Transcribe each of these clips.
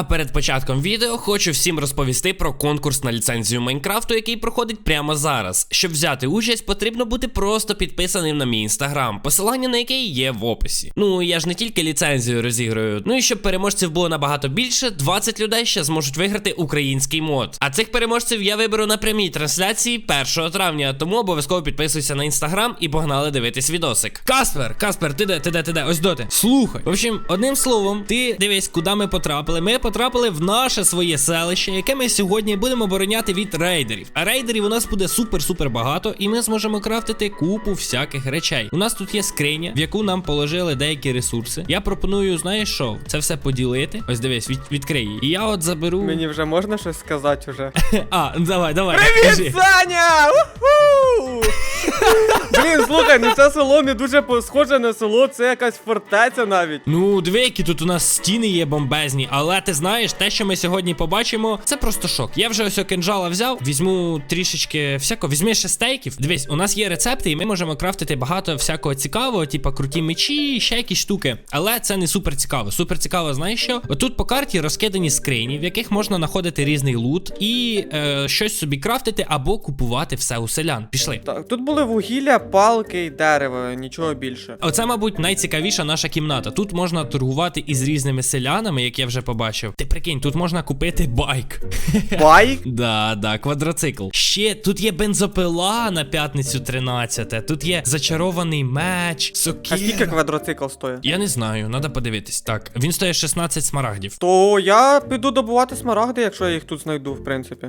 А перед початком відео хочу всім розповісти про конкурс на ліцензію Майнкрафту, який проходить прямо зараз. Щоб взяти участь, потрібно бути просто підписаним на мій інстаграм, посилання на який є в описі. Ну я ж не тільки ліцензію розіграю. Ну і щоб переможців було набагато більше, 20 людей ще зможуть виграти український мод. А цих переможців я виберу на прямій трансляції 1 травня. Тому обов'язково підписуйся на інстаграм і погнали дивитись відосик. Каспер, Каспер, ти де, ти де, ти де? Ось доти. Слухай. В общем, одним словом, ти дивись, куди ми потрапили. Ми потрапили в наше своє селище, яке ми сьогодні будемо обороняти від рейдерів. А рейдерів у нас буде супер-супер багато, і ми зможемо крафтити купу всяких речей. У нас тут є скриня, в яку нам положили деякі ресурси. Я пропоную, знаєш що, це все поділити. Ось дивись, від, відкрий її. І я от заберу. Мені вже можна щось сказати уже. А, давай, давай. Привіт, кажи. Саня! Уху! Блін, слухай, ну це село не дуже схоже на село, це якась фортеця навіть. Ну, диви, які тут у нас стіни є бомбезні, але ти знаєш, те, що ми сьогодні побачимо, це просто шок. Я вже ось о кинжала взяв, візьму трішечки всякого, візьми ще стейків. Дивись, у нас є рецепти, і ми можемо крафтити багато всякого цікавого, типа круті мечі, ще якісь штуки. Але це не супер цікаво. Супер цікаво, знаєш що? Отут по карті розкидані скрині, в яких можна знаходити різний лут і е, щось собі крафтити або купувати все у селян. Пішли. Так, тут були вугілля, палки і дерево, нічого більше. Оце, мабуть, найцікавіша наша кімната. Тут можна торгувати із різними селянами, як я вже побачив. Ти прикинь, тут можна купити байк. Байк? Да, да, квадроцикл. Ще тут є бензопила на п'ятницю 13. Тут є зачарований меч, А скільки квадроцикл стоїть? Я не знаю, треба подивитись. Так, він стоїть 16 смарагдів. То я піду добувати смарагди, якщо я їх тут знайду, в принципі.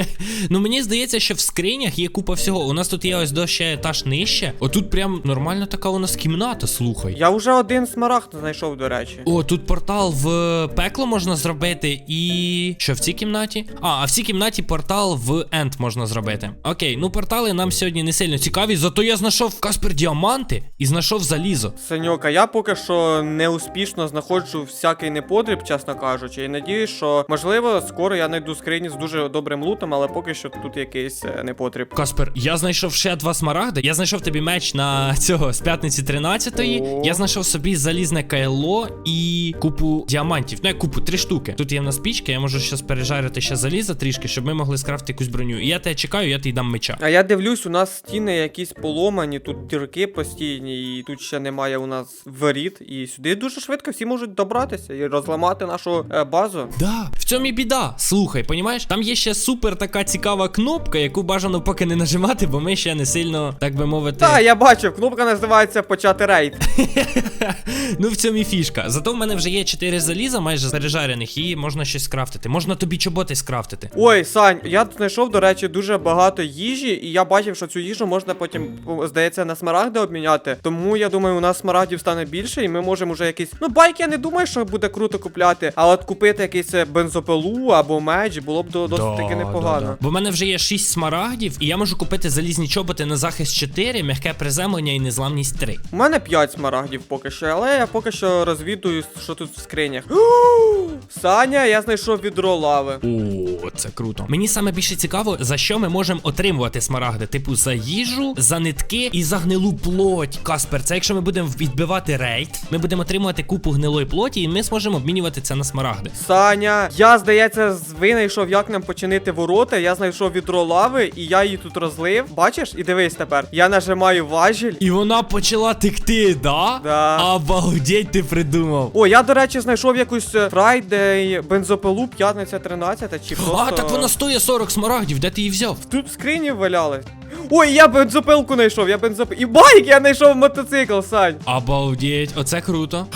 ну мені здається, що в скринях є купа всього. У нас тут є ось до ще етаж нижче. Отут прям нормальна така у нас кімната, слухай. Я вже один смарагд знайшов, до речі. О, тут портал в пекло можна зробити, і що в цій кімнаті? А, а в цій кімнаті портал в Енд можна зробити. Окей, ну портали нам сьогодні не сильно цікаві, зато я знайшов Каспер діаманти і знайшов залізо. Саньока, я поки що неуспішно знаходжу всякий непотріб, чесно кажучи, і надіюсь, що можливо скоро я знайду скрині з дуже добрим лутом, але поки що тут якийсь е, непотріб. Каспер, я знайшов ще два смарагди. Я знайшов тобі меч на цього з п'ятниці 13-ї. О. Я знайшов собі залізне кайло і купу діамантів. Ну, як купу, три штуки. Тут є в нас пічка, я можу щас пережарити ще заліза трішки, щоб ми могли скрафти якусь броню. І я тебе чекаю, я тобі дам меча. А я дивлюсь, у нас стіни якісь поломані, тут дірки постійні, і тут ще немає у нас воріт. І сюди дуже швидко всі можуть добратися і розламати нашу е, базу. Да, в цьому і біда. Слухай, понімаєш? Там є ще супер така цікава кнопка, яку бажано поки не нажимати, бо ми ще не сильно, так би мовити. Та, я бачив, кнопка називається почати рейд. ну в цьому і фішка. Зато в мене вже є 4 заліза, майже пережарених, і можна щось скрафтити. Можна тобі чоботи скрафтити. Ой, Сань, я знайшов, до речі, дуже багато їжі, і я бачив, що цю їжу можна потім, здається, на смарагди обміняти. Тому я думаю, у нас смарагдів стане більше, і ми можемо вже якийсь. Ну, байк я не думаю, що буде круто купляти, а от купити якийсь е, бензопилу або меч було б до- досить таки непогано. Бо в мене вже є 6 смарагдів, і я можу купити залізні чоботи на захист 4, м'яке приземлення і незламність 3. У мене 5 смарагдів поки що, але я поки що розвідую, що тут в скринях. Саня, я знайшов відро лави. О, це круто. Мені саме більше цікаво, за що ми можемо отримувати смарагди. Типу за їжу, за нитки і за гнилу плоть. Каспер, це якщо ми будемо відбивати рейд, ми будемо отримувати купу гнилої плоті, і ми зможемо обмінювати це на смарагди. Саня, я здається, винайшов, як нам починити ворота. Я знайшов відро лави, і я її тут розлив. Бачиш? І дивись тепер. Я нажимаю важіль. І вона почала текти, да? Да. Обалдеть, ти придумав. О, я, до речі, знайшов якусь е, Friday бензопилу, п'ятниця 13 чи просто. А, так вона стоїть 40 смарагдів, де ти її взяв? Тут в скрині валяли. Ой, я бензопилку знайшов, я бензопил. І байк я знайшов мотоцикл, Сань. Обалдеть, оце круто.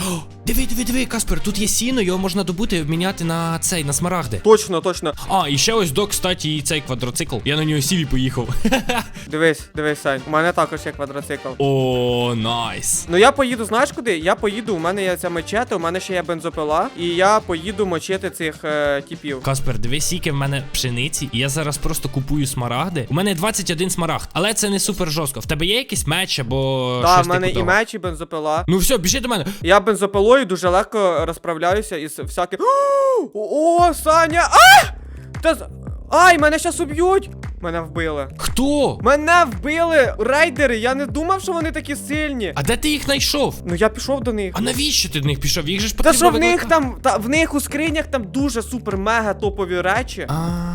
Диви, диви, диви, Каспер, тут є сіно, його можна добути і обміняти на цей, на смарагди. Точно, точно. А, і ще ось до, кстати, і цей квадроцикл. Я на нього сів і поїхав. Дивись, дивись, Сань. У мене також є квадроцикл. О, найс. Ну я поїду, знаєш куди? Я поїду, у мене є ця мечета, у мене ще є бензопила, і я поїду мочити цих е, типів. Каспер, дивись, скільки в мене пшениці, і я зараз просто купую смарагди. У мене 21 смарагд, але це не супер жорстко. В тебе є якийсь меч або Так, щось в мене типу і того? меч, і бензопила. Ну все, біжи до мене. Я бензопилою дуже легко розправляюся із всяким. О, Саня! А! Та Ай, мене щас уб'ють! Мене вбили. Хто? Мене вбили рейдери. Я не думав, що вони такі сильні. А де ти їх знайшов? Ну я пішов до них. А навіщо ти до них пішов? Їх же ж Та що в них викликати. там, та в них у скринях там дуже супер мега топові речі. А.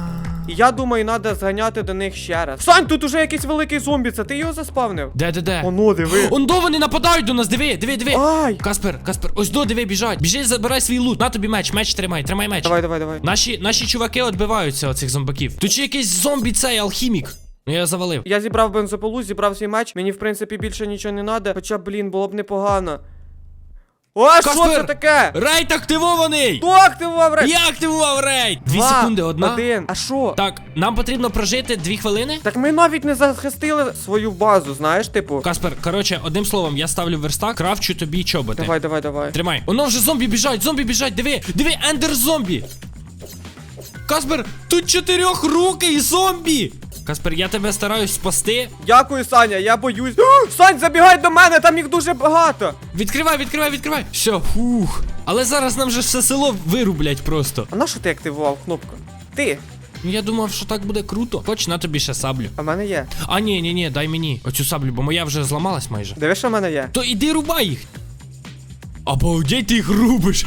І я думаю, треба зганяти до них ще раз. Сань, тут уже якийсь великий зомбі, це ти його заспавнив? Де, де, де? Оно, диви. Он до вони нападають до нас, диви, диви, диви. Ай! Каспер, Каспер, ось до, диви, біжать. Біжи, забирай свій лут. На тобі меч, меч тримай, тримай меч. Давай, давай, давай. Наші, наші чуваки відбиваються оцих зомбаків. Тут ще якийсь зомбі цей алхімік. Ну я завалив. Я зібрав бензопилу, зібрав свій меч. Мені, в принципі, більше нічого не треба. Хоча, блін, було б непогано. О, що це таке? Рейд активований! Хто активував рейд? Я активував рейд! Дві Два, секунди, одна. Один. А що? Так, нам потрібно прожити дві хвилини. Так ми навіть не захистили свою базу, знаєш, типу. Каспер, коротше, одним словом, я ставлю верстак, крафчу тобі чоботи. Давай, давай, давай. Тримай. Воно вже зомбі біжать, зомбі біжать, диви, диви, ендер зомбі. Каспер, тут чотирьохрукий зомбі. Каспер, я тебе стараюсь спасти. Дякую, Саня, я боюсь. О, Сань, забігай до мене, там їх дуже багато. Відкривай, відкривай, відкривай. Все, фух. Але зараз нам же все село вирублять просто. А на що ти активував кнопку? Ти. Ну я думав, що так буде круто. Хоч на тобі ще саблю. А в мене є. А ні, ні, ні, дай мені оцю саблю, бо моя вже зламалась майже. Диви, що в мене є. То іди рубай їх. Обалдеть, ти їх рубиш.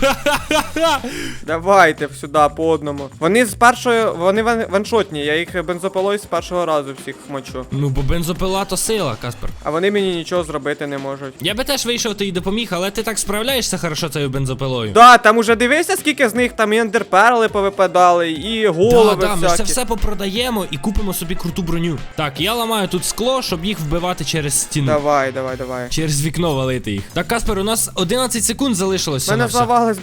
Давайте сюди по одному. Вони з першої, вони ваншотні, я їх бензопилою з першого разу всіх мочу. Ну, бо бензопила то сила, Каспер. А вони мені нічого зробити не можуть. Я би теж вийшов ти й допоміг, але ти так справляєшся хорошо цією бензопилою. Да, там уже дивися, скільки з них там і ендерперли повипадали, і голови да, да, ми всякі. це все попродаємо і купимо собі круту броню. Так, я ламаю тут скло, щоб їх вбивати через стіну. Давай, давай, давай. Через вікно валити їх. Так, Каспер, у нас 11 секунд залишилося. Мене на все. завалилась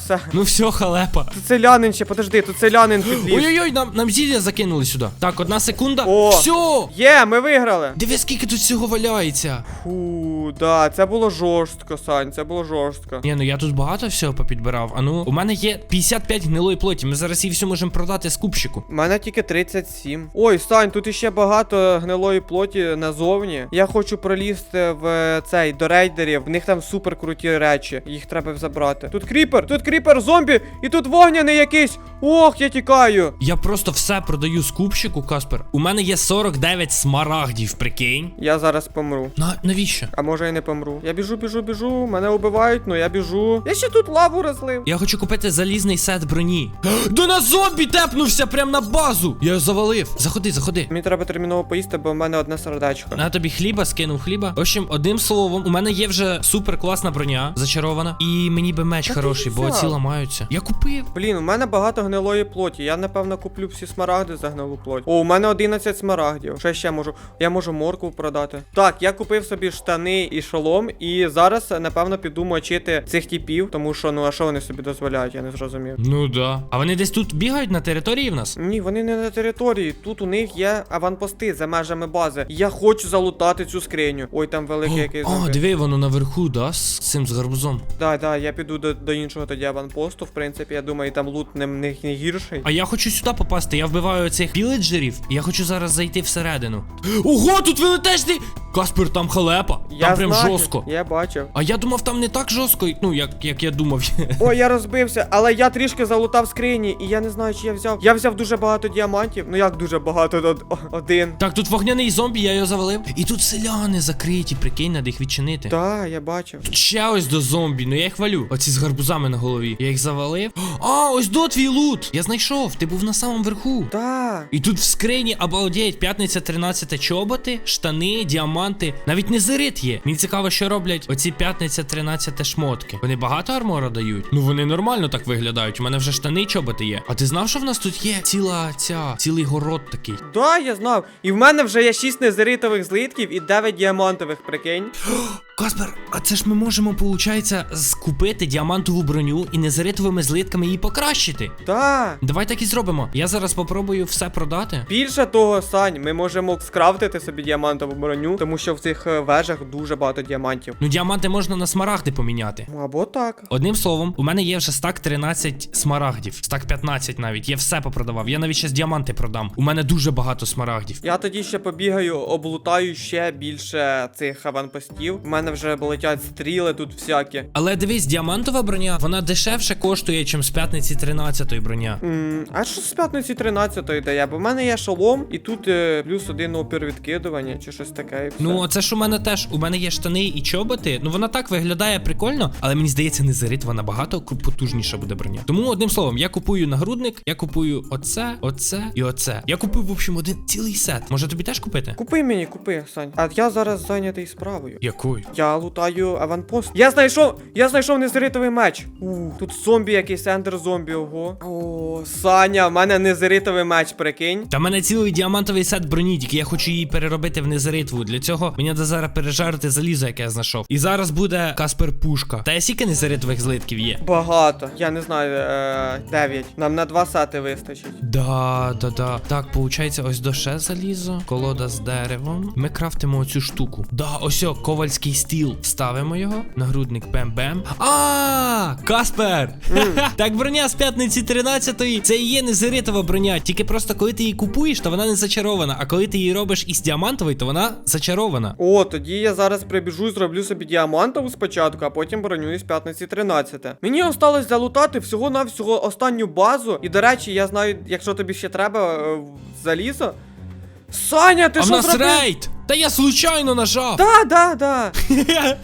все. Ну все, халепа. Тут селянин ще, подожди, тут селянин підліз. Ой-ой-ой, нам, нам зілля закинули сюди. Так, одна секунда. О. Все! Є, ми виграли. Диви, скільки тут всього валяється. Фу, да, це було жорстко, Сань, це було жорстко. Ні, ну я тут багато всього попідбирав. А ну, у мене є 55 гнилої плоті. Ми зараз її всю можемо продати скупщику. У мене тільки 37. Ой, Сань, тут іще багато гнилої плоті назовні. Я хочу пролізти в е, цей до рейдерів. В них там супер круті речі. Їх треба забрати. Тут кріпер, тут кріпер, зомбі, і тут вогняний якийсь. Ох, я тікаю. Я просто все продаю скупщику, Каспер. У мене є 49 смарагдів, прикинь. Я зараз помру. На, навіщо? А може я не помру. Я біжу, біжу, біжу. Мене убивають, ну я біжу. Я ще тут лаву розлив. Я хочу купити залізний сет броні. До нас зомбі тепнувся прям на базу. Я його завалив. Заходи, заходи. Мені треба терміново поїсти, бо в мене одне сердечко. На тобі хліба, скинув хліба. В общем, одним словом, у мене є вже супер класна броня, зачарована. І мені би меч Та ти хороший, бо взяв. ці ламаються. Я купив. Блін, у мене багато гнилої плоті. Я напевно куплю всі смарагди за гнилу плоть. О, у мене 11 смарагдів. Що ще можу? Я можу моркву продати. Так, я купив собі штани і шолом, і зараз, напевно, піду мочити цих типів, тому що ну а що вони собі дозволяють, я не зрозумів. Ну да. А вони десь тут бігають на території в нас? Ні, вони не на території. Тут у них є аванпости за межами бази. Я хочу залутати цю скриню. Ой, там великий якийсь. О, зомбі. диви, воно наверху, да? З цим з гарбузом. Да, да, я піду до, до іншого тоді аванпосту. В принципі, я думаю, там лут не, не, не гірший. А я хочу сюди попасти. Я вбиваю цих біледжерів. Я хочу зараз зайти всередину. Ого, тут велетежний! Каспер, там халепа. Я там прям знаю, жорстко. Я бачив. А я думав, там не так жорстко, ну як, як я думав. Ой, я розбився, але я трішки залутав скрині, і я не знаю, чи я взяв. Я взяв дуже багато діамантів. Ну як дуже багато Од- один. Так, тут вогняний зомбі, я його завалив. І тут селяни закриті, прикинь, надо їх відчинити. Так, я бачив. Тут ще ось до зомбі, ну я їх валю. Оці з гарбузами на голові. Я їх завалив. А, ось до твій лут. Я знайшов, ти був на самому верху. Так. І тут в скрині обалдеть, п'ятниця 13 чоботи, штани, діаманти. Навіть незерит є. Мені цікаво, що роблять оці п'ятниця 13 шмотки. Вони багато армора дають? Ну вони нормально так виглядають. У мене вже штани чоботи є. А ти знав, що в нас тут є ціла ця, цілий город такий? Да, я знав. І в мене вже є 6 незеритових злитків і 9 діамантових, прикинь. Каспер, а це ж ми можемо, виходить, скупити діамантову броню і незеритовими злитками її покращити. Так. Давай так і зробимо. Я зараз попробую все продати. Більше того, Сань, ми можемо скрафтити собі діамантову броню, тому що в цих е, вежах дуже багато діамантів. Ну, діаманти можна на смарагди поміняти. Ну, Або так. Одним словом, у мене є вже стак 13 смарагдів, стак 15 навіть. Я все попродавав. Я навіть ще діаманти продам. У мене дуже багато смарагдів. Я тоді ще побігаю, облутаю ще більше цих аванпостів. У мене мене вже летять стріли тут всякі. Але дивись, діамантова броня, вона дешевше коштує, ніж з п'ятниці 13-ї броня. М, а що з п'ятниці 13 дає? Бо в мене є шолом, і тут е, плюс один опір відкидування, чи щось таке. І все. Ну, це ж у мене теж. У мене є штани і чоботи. Ну вона так виглядає прикольно, але мені здається, незеритва набагато кру- потужніша буде броня. Тому одним словом, я купую нагрудник, я купую оце, оце і оце. Я купив, в общем, один цілий сет. Може тобі теж купити? Купи мені, купи, Сань. А я зараз зайнятий справою. Якою? Я лутаю аванпост. Я знайшов, я знайшов незеритовий меч. Ух, тут зомбі якийсь ендер зомбі, ого. О, Саня, в мене незеритовий меч, прикинь. Та в мене цілий діамантовий сет броні, тільки я хочу її переробити в незеритву. Для цього мені треба зараз пережарити залізо, яке я знайшов. І зараз буде Каспер Пушка. Та я скільки незеритових злитків є? Багато. Я не знаю, е, 9. Нам на два сети вистачить. Да, да, да. Так, получається, ось доше залізо, колода з деревом. Ми крафтимо оцю штуку. Да, ось о, ковальський стіл. Ставимо його. Нагрудник бем-бем. А, Каспер! так, броня з п'ятниці 13-ї. Це і є незеритова броня. Тільки просто коли ти її купуєш, то вона не зачарована. А коли ти її робиш із діамантової, то вона зачарована. О, тоді я зараз прибіжу і зроблю собі діамантову спочатку, а потім броню із п'ятниці 13. Мені осталось залутати всього-навсього останню базу. І, до речі, я знаю, якщо тобі ще треба е, залізо. Саня, ти що зробив? рейд! Та я случайно нажав. Да, да, да.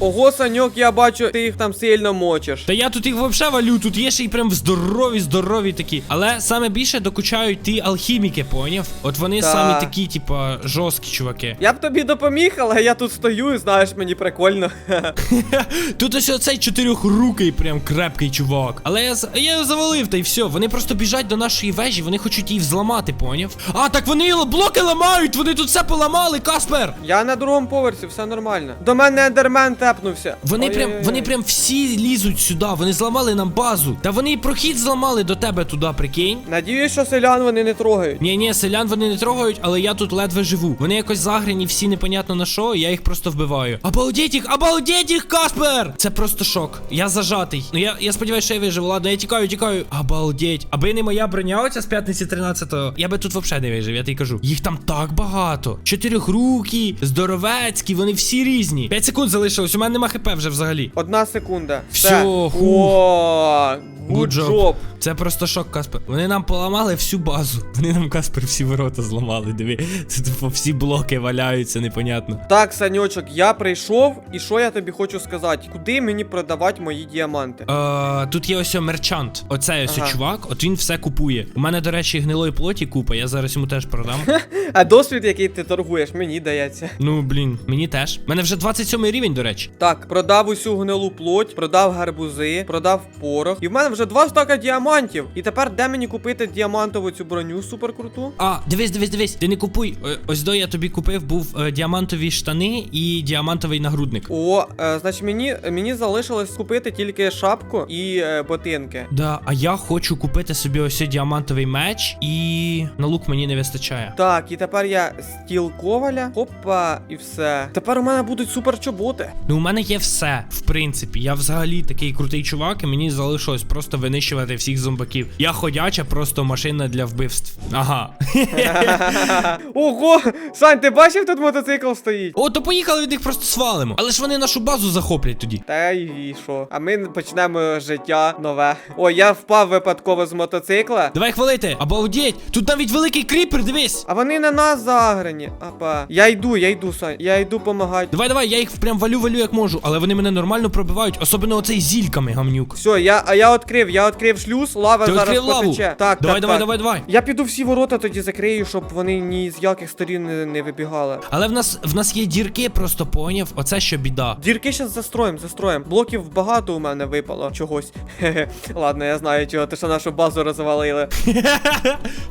Ого, Саньок, я бачу, ти їх там сильно мочиш. Та я тут їх вообще валю, тут є ще й прям здорові, здорові такі. Але саме більше докучають ті алхіміки, поняв? От вони Та. самі такі, типа, жорсткі чуваки. Я б тобі допоміг, але я тут стою і знаєш, мені прикольно. Тут ось оцей чотирьохрукий, прям крепкий чувак. Але я, з- я його завалив, та й все. Вони просто біжать до нашої вежі, вони хочуть її взламати, поняв? А, так вони л- блоки ламають, вони тут все поламали, Каспер! Я на другому поверсі, все нормально. До мене ендермен тепнувся. Вони прям, вони прям всі лізуть сюди, вони зламали нам базу. Та вони і прохід зламали до тебе туди, прикинь. Надіюсь, що селян вони не трогають. Ні, ні, селян вони не трогають, але я тут ледве живу. Вони якось заграні, всі непонятно на що, і я їх просто вбиваю. Обалдеть їх, обалдеть їх, Каспер! Це просто шок. Я зажатий. Ну я, я сподіваюся, що я виживу. Ладно, я тікаю, тікаю. Обалдеть. Аби не моя броня оця з п'ятниці 13-го, я би тут взагалі не вижив, я тобі кажу. Їх там так багато. Чотирьохрукі, здоровецькі, вони всі різні. П'ять секунд залишилось, у мене нема хп вже взагалі. Одна секунда. Все. хух. О, Good good job. job. Це просто шок, Каспер. Вони нам поламали всю базу. Вони нам Каспер всі ворота зламали. Диви, це типу всі блоки валяються, непонятно. Так, Саньочок, я прийшов, і що я тобі хочу сказати? Куди мені продавати мої діаманти? Е, тут є ось мерчант. Оцей ось Ага. чувак, от він все купує. У мене, до речі, гнилої плоті купа, я зараз йому теж продам. А досвід, який ти торгуєш, мені дається. ну, блін, мені теж. У мене вже 27 рівень, до речі. Так, продав усю гнилу плоть, продав гарбузи, продав порох. І в мене вже два стака діамантів. І тепер де мені купити діамантову цю броню суперкруту? А, дивись, дивись, дивись. Ти не купуй. Е, Ось до я тобі купив був е, діамантові штани і діамантовий нагрудник. О, е, значить мені, мені залишилось купити тільки шапку і е, ботинки. Да, а я хочу купити собі ось цей діамантовий меч, і на лук мені не вистачає. Так, і тепер я стіл коваля, хопа, і все. Тепер у мене будуть супер чоботи. Ну, у мене є все, в принципі. Я взагалі такий крутий чувак, і мені залишилось просто винищувати всіх зомбаків. Я ходяча, просто машина для вбивств. Ага. Ого! Сань, ти бачив, тут мотоцикл стоїть? О, то поїхали від них просто свалимо. Але ж вони нашу базу захоплять тоді. Та й що? А ми почнемо життя нове. О, я впав випадково з мотоцикла. Давай хвалити. Обалдеть! Тут навіть великий кріпер, дивись. А вони на нас заграні. Апа. Я йду, я йду, Сань. Я йду помагати. Давай, давай, я їх прям валю, валю як можу, але вони мене нормально пробивають, особливо оцей зільками, гамнюк. Все, я, а я відкрив, я відкрив шлюз, лава Ти зараз відкрив лаву? потече. Так, Давай, так, давай, так. давай, давай. Я піду всі ворота тоді закрию, щоб вони ні з яких сторін не, не вибігали. Але в нас в нас є дірки, просто поняв. Оце що біда. Дірки зараз застроїм, застроїм. Блоків багато у мене випало чогось. Хе-хе. Ладно, я знаю чого, ти що нашу базу розвалили.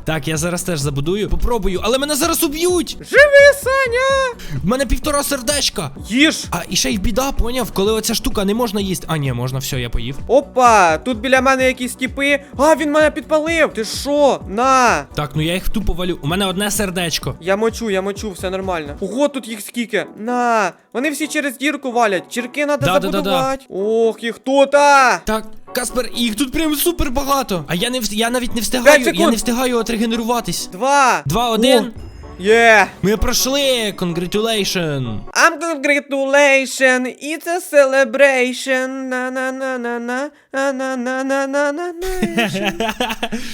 Так, я зараз теж забудую. Попробую, але мене зараз уб'ють. Живи, Саня! В мене півтора сердечка. Їж! А і ще й біда, поняв, коли оця штука не можна їсти. А, ні, можна, все, я поїв. Опа! Тут біля мене якісь тіпи. А, він мене підпалив! Ти що? На! Так, ну я їх тупо валю. У мене одне сердечко. Я мочу, я мочу, все нормально. Ого, тут їх скільки. На! Вони всі через дірку валять. Чірки треба Да-да-да-да. забудувати. Ох, їх тут! Так, Каспер, їх тут прям супер багато. А я не я навіть не встигаю, я не встигаю отрегенеруватись. Два! Два, один. О, Є! Ми пройшли! Congratulation! I'm congratulation, it's a celebration. на на на на на на на на на на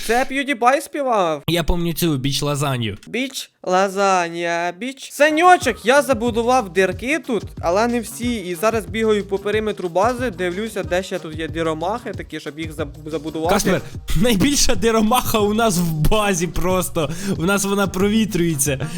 Це PewDiePie співав. Я пам'ятаю цю біч лазанью. Біч, лазанья, біч. Саньочок, я забудував дірки тут, але не всі. І зараз бігаю по периметру бази, дивлюся, де ще тут є діромахи, такі, щоб їх заб- забудувати. Каспер, найбільша диромаха у нас в базі просто. У нас вона провітрюється.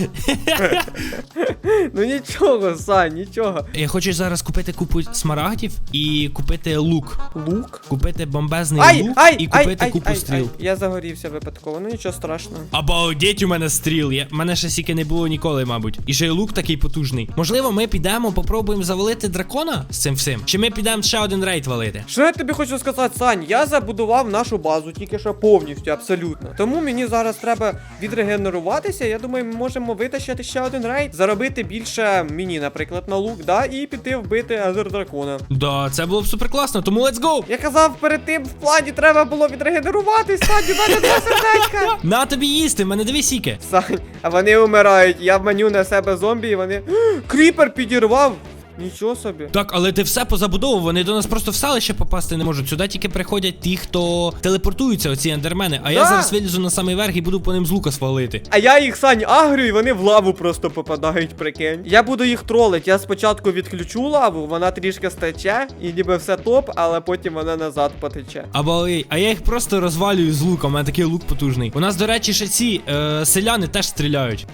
Ну нічого, Сань, нічого. Я хочу зараз купити купу смарагдів і купити лук. Лук? Купити бомбезний Ай, лук ай, і купити ай, купу ай, стріл. ай. Я загорівся випадково, ну нічого страшного. Обалдеть у мене стріл. Я... Мене ще стільки не було ніколи, мабуть. І ще й лук такий потужний. Можливо, ми підемо, попробуємо завалити дракона з цим всім. Чи ми підемо ще один рейд валити? Що я тобі хочу сказати, Сань? Я забудував нашу базу тільки що повністю, абсолютно. Тому мені зараз треба відрегенеруватися. Я думаю, ми можемо витащити ще один рейд, заробити більше міні, наприклад, на лук, да, і піти вбити Азер дракона. Да, це було б супер класно, тому let's go! Я казав, перед тим в плані треба було відрегенеруватись, Сань, у мене два сердечка. На тобі їсти, в мене дві сіки. Сань, а вони вмирають. Я маню на себе зомбі, і вони. Кріпер підірвав. Нічого собі. Так, але ти все позабудовував, вони до нас просто в селище попасти не можуть. Сюди тільки приходять ті, хто телепортуються, оці ендермени. А я Да. зараз вилізу на самий верх і буду по ним з лука свалити. А я їх Сань агрю, і вони в лаву просто попадають, прикинь. Я буду їх тролити. Я спочатку відключу лаву, вона трішки стече, і ніби все топ, але потім вона назад потече. Або а я їх просто розвалюю з луком, у мене такий лук потужний. У нас, до речі, ще ці е, селяни теж стріляють.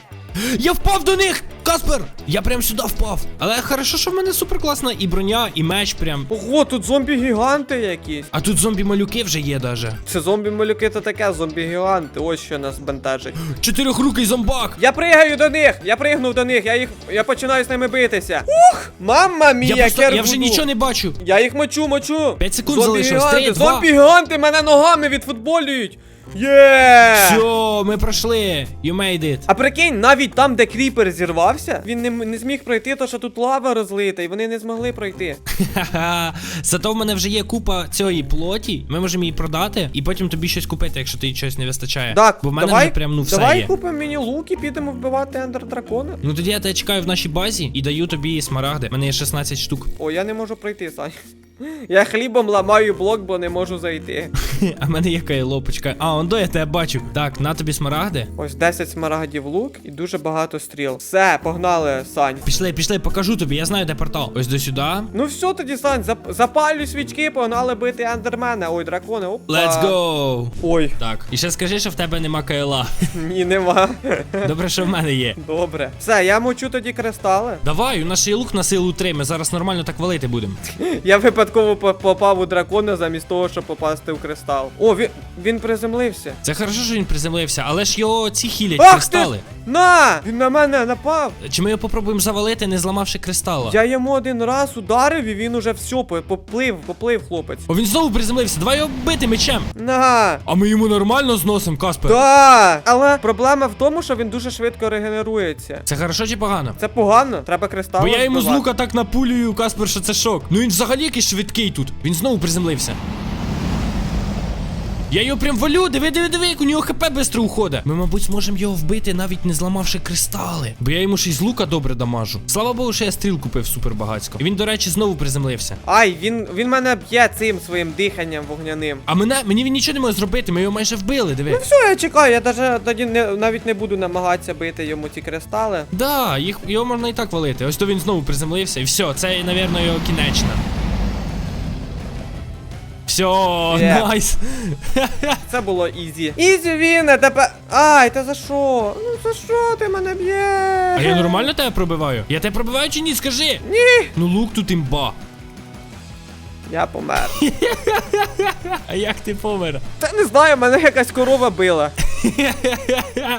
Я впав до них! Каспер! Я прям сюди впав. Але хорошо, що в мене супер класна і броня, і меч прям. Ого, тут зомбі-гіганти якісь. А тут зомбі-малюки вже є даже. Це зомбі-малюки то таке, зомбі-гіганти. Ось що нас бентежить. Чотирьохрукий зомбак! Я пригаю до них! Я пригнув до них, я їх. Я починаю з ними битися. Ух! Мамма мія, Я, просто, я вже нічого не бачу. Я їх мочу, мочу. П'ять секунд залишилось. Зомбі-гіганти, зомбі-гіганти мене ногами відфутболюють. Є! Все, ми пройшли. You made it. А прикинь, навіть там, де кріпер зірвався, він не, не зміг пройти, то що тут лава розлита, і вони не змогли пройти. Ха-ха. Зато в мене вже є купа цієї плоті. Ми можемо її продати і потім тобі щось купити, якщо тобі щось не вистачає. Так, Бо в мене давай, вже прям ну все давай є. купимо мені лук і підемо вбивати ендер дракона. Ну тоді я тебе чекаю в нашій базі і даю тобі смарагди. У мене є 16 штук. О, я не можу пройти, Сань. Я хлібом ламаю блок, бо не можу зайти. А в мене є кайло, почекай. А, ондо, я тебе бачу. Так, на тобі смарагди. Ось 10 смарагдів лук і дуже багато стріл. Все, погнали, Сань. Пішли, пішли, покажу тобі, я знаю, де портал. Ось до сюди. Ну все тоді, Сань, зап- запалюй свічки, погнали бити ендермена. Ой, дракони, опа. Let's go! Ой, Так, і ще скажи, що в тебе нема кайла. ні, нема. Добре, що в мене є. Добре. Все, я мочу тоді кристали. Давай, у нас ще є лук на силу 3, ми зараз нормально так валити будемо. Я випадково попав у дракона замість того, щоб попасти в кристал. О, він, він приземлився. Це хорошо, що він приземлився, але ж його ці хілять Ах ти! кристали. На! Він на мене напав. Чи ми його попробуємо завалити, не зламавши кристала? Я йому один раз ударив і він уже все, поплив, поплив хлопець. О, він знову приземлився, давай його бити мечем. На! А ми йому нормально зносимо, Каспер. Да! Але проблема в тому, що він дуже швидко регенерується. Це хорошо чи погано? Це погано, треба кристал. Бо я йому з лука так напулюю, Каспер, що це шок. Ну він взагалі якийсь швидкий тут. Він знову приземлився. Я його прям валю, диви, диви, диви, як у нього хп швидко уходить. Ми, мабуть, зможемо його вбити, навіть не зламавши кристали. Бо я йому ще й з лука добре дамажу. Слава Богу, що я стріл купив супер багацько. І він, до речі, знову приземлився. Ай, він, він мене б'є цим своїм диханням вогняним. А мене мені він нічого не може зробити, ми його майже вбили, диви. Ну все, я чекаю, я даже тоді не, навіть не буду намагатися бити йому ці кристали. Да, їх його можна і так валити. Ось то він знову приземлився, і все, це, напевно, його кінечна. Все, Є. найс. Це було ізі. Ізі він, а тепер. Ай, та за що? Ну за що ти мене б'єш? А я нормально тебе пробиваю? Я тебе пробиваю чи ні? Скажи. Ні. Ну лук тут імба. Я помер. А як ти помер? Та не знаю, мене якась корова била.